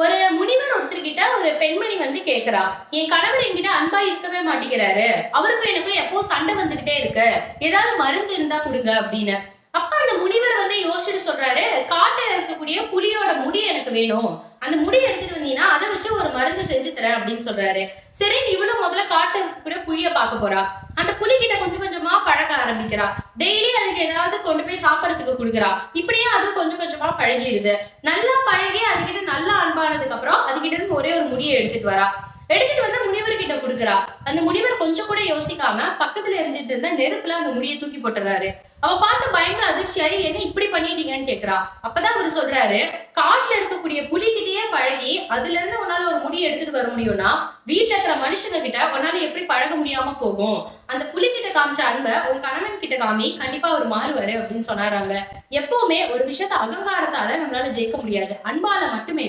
ஒரு முனிவர் ஒருத்தர்கிட்ட ஒரு பெண்மணி வந்து கேக்குறா என் கணவர் என்கிட்ட அன்பா இருக்கவே மாட்டேங்கிறாரு. அவருக்கும் எனக்கும் எப்போ சண்டை வந்துகிட்டே இருக்கு. ஏதாவது மருந்து இருந்தா கொடுங்க அப்படின்னு. அப்ப அந்த முனிவர் வந்து யோசிச்சுட்டு சொல்றாரு காட்டுல இருக்கக்கூடிய புலியோட முடி எனக்கு வேணும். அந்த முடி எடுத்துட்டு வந்தீங்கன்னா அதை வச்சு ஒரு மருந்து செஞ்சு தரேன் அப்படின்னு சொல்றாரு. சரி இவளும் முதல்ல காட்டுல இருக்கக்கூடிய புளிய பார்க்க போறா. அந்த புலி கிட்ட கொஞ்சம் கொஞ்சமா பழக ஆரம்பிக்கிறா. டெய்லி அதுக்கு ஏதாவது கொண்டு போய் சாப்பிடறதுக்கு கொடுக்குறா. இப்படியே அது கொஞ்சம் கொஞ்சமா பழகிடுது. நல்லா பழகி அதுகிட்ட நல்ல அப்புறம் ஒரே ஒரு முடியை எடுத்துட்டு வரா. எடுத்துட்டு வந்து முனிவர் கிட்ட கொடுக்குறா. அந்த முனிவர் கொஞ்சம் கூட யோசிக்காம பக்கத்துல எரிஞ்சிட்டு இருந்த நெருப்புல அந்த முடியை தூக்கி போட்டுறாரு. அவ பார்த்து பயங்கர அதிர்ச்சியாயி என்ன இப்படி பண்ணிட்டீங்கன்னு கேக்குறா. அப்பதான் அவரு சொல்றாரு காட்டுல இருக்கக்கூடிய புலிகிட்டயே பழகி அதுல இருந்து உன்னால ஒரு முடி எடுத்துட்டு வர முடியும்னா வீட்டுல இருக்கிற மனுஷங்க கிட்ட உன்னால எப்படி பழக முடியாம போகும்? அந்த புலி கிட்ட காமிச்ச அன்பை உன் கணவன் கிட்ட காமி கண்டிப்பா அவர் மாறுவாரு அப்படின்னு சொன்னாராங்க. எப்பவுமே ஒரு விஷயத்த அகங்காரத்தால நம்மளால ஜெயிக்க முடியாது. அன்பால மட்டுமே